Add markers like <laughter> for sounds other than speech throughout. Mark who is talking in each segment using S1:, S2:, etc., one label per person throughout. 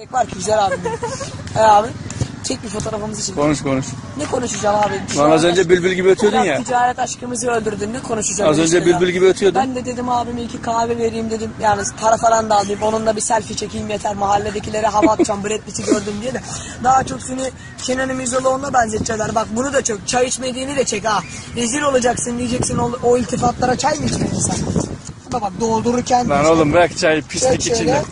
S1: Gerek var ki güzel benim. <laughs> He abi. Çek bir fotoğrafımızı çek.
S2: Konuş konuş.
S1: Ne konuşacağım abi?
S2: Lan az önce bülbül gibi ötüyordun ya.
S1: ticaret aşkımızı öldürdün. Ne konuşacağım?
S2: Az önce
S1: işte ya?
S2: bülbül gibi ötüyordun.
S1: Ben de dedim abime iki kahve vereyim dedim. Yani para falan da alayım. Onunla bir selfie çekeyim yeter. Mahalledekilere hava atacağım. Brad Pitt'i gördüm diye de. Daha çok seni Kenan İmirzalıoğlu'na benzetecekler. Bak bunu da çok. Çay içmediğini de çek ha. Rezil olacaksın diyeceksin o, o iltifatlara çay mı içmedin sen? Bak bak doldururken.
S2: Lan oğlum bırak çay pislik içinde.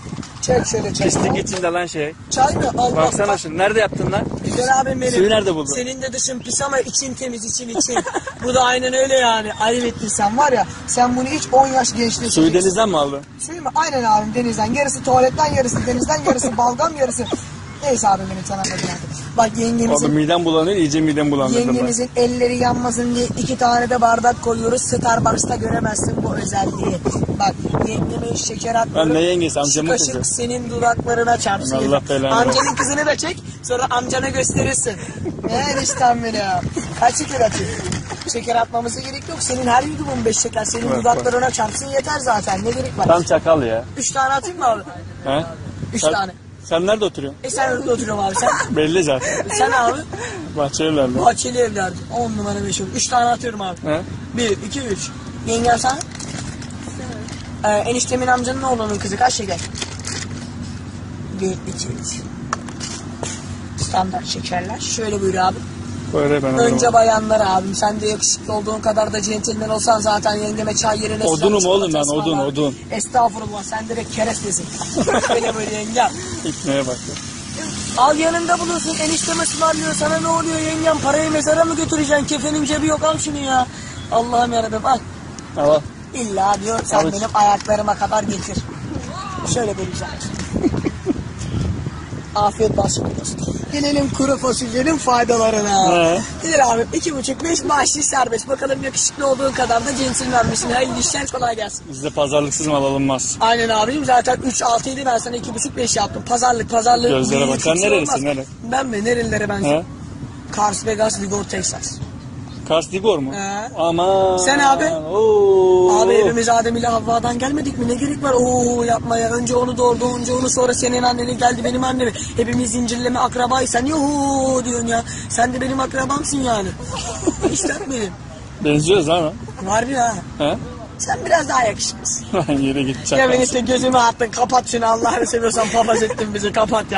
S1: Çek şöyle çay.
S2: Pislik içinde lan şey.
S1: Çay mı? Allah
S2: Baksana
S1: bak.
S2: şunu. Nerede yaptın lan?
S1: Güzel abim benim.
S2: Suyu nerede buldun?
S1: Senin de dışın pis ama için temiz için için. <laughs> Bu da aynen öyle yani. Ayıp ettin sen var ya. Sen bunu hiç 10 yaş gençliğe
S2: Suyu denizden mi aldın?
S1: Suyu mu? Aynen abim denizden. Yarısı tuvaletten yarısı denizden yarısı balgam yarısı. Neyse sana anladım artık. Bak
S2: Oğlum
S1: yengemizin,
S2: midem bulanıyor iyice midem bulandırdım ben.
S1: yengemizin elleri yanmasın diye iki tane de bardak koyuyoruz. Starbucks'ta göremezsin bu özelliği. Bak yengeme şeker atmıyorum.
S2: Ben ne yengesi, amcamın
S1: kaşık
S2: kızı.
S1: senin dudaklarına çarpsın.
S2: Allah belanı
S1: Amcanın kızını da çek. Sonra amcana gösterirsin. Ne eniştem beni ya. Kaç şeker atayım? Şeker atmamıza gerek yok. Senin her yudumun beş şeker. Senin
S2: Bak,
S1: dudaklarına çarpsın yeter zaten. Ne gerek var?
S2: Tam çakal ya.
S1: Üç tane atayım mı abi?
S2: He?
S1: Üç
S2: Sen-
S1: tane.
S2: Sen nerede oturuyorsun?
S1: E sen orada oturuyorum abi sen. <laughs>
S2: Belli zaten.
S1: sen abi.
S2: Bahçeliler'de.
S1: Bahçeli evlerdi. On numara beş olur. Üç tane atıyorum abi.
S2: He?
S1: Bir, iki, üç. Yengem sen? Ee, eniştemin amcanın oğlunun kızı kaç şeker? Bir, iki, üç. Standart şekerler. Şöyle buyur abi.
S2: Böyle ben
S1: Önce bayanlar abim. Sen de yakışıklı olduğun kadar da centilmen olsan zaten yengeme çay yerine
S2: Odunum oğlum ben, odun, odun.
S1: Estağfurullah sen direkt kerestesin. <laughs> Böyle böyle yengem.
S2: İpneye bak ya.
S1: Al yanında bulunsun eniştem ısmarlıyor sana ne oluyor yengem parayı mezara mı götüreceksin kefenin cebi yok al şunu ya. Allah'ım yarabbim al.
S2: Al al.
S1: İlla diyor sen
S2: Evet.
S1: benim ayaklarıma kadar getir. Şöyle vereceğim. <laughs> Afiyet olsun. Gelelim kuru fasulyenin faydalarına.
S2: He.
S1: Gelir abi iki buçuk beş bahşiş serbest. Bakalım yakışıklı olduğun kadar da centilmen misin? Hayırlı işler kolay gelsin.
S2: Bizde pazarlıksız mal alınmaz.
S1: Aynen abicim zaten 3 6 idi ben sana 2,5 5 yaptım. Pazarlık pazarlık.
S2: Gözlere bak. Sen nerelisin, nere?
S1: Ben mi? Nerelilere benziyorum? Kars, Vegas, Ligor, Texas.
S2: Kars Digor mu?
S1: He.
S2: Aman.
S1: Sen abi?
S2: Oo.
S1: Abi evimiz Adem ile Havva'dan gelmedik mi? Ne gerek var? Oo yapmaya. Önce onu doğurdu, önce onu sonra senin anneni geldi benim annemi. Hepimiz zincirleme akrabaysan yuhu diyorsun ya. Sen de benim akrabamsın yani. <laughs> işte benim.
S2: Benziyoruz ama.
S1: Var bir ha.
S2: He?
S1: Sen biraz daha yakışıklısın. <laughs>
S2: Yere git
S1: Ya
S2: çakal.
S1: beni işte gözüme attın kapat şunu Allah'ını seviyorsan papaz ettin bizi kapat ya.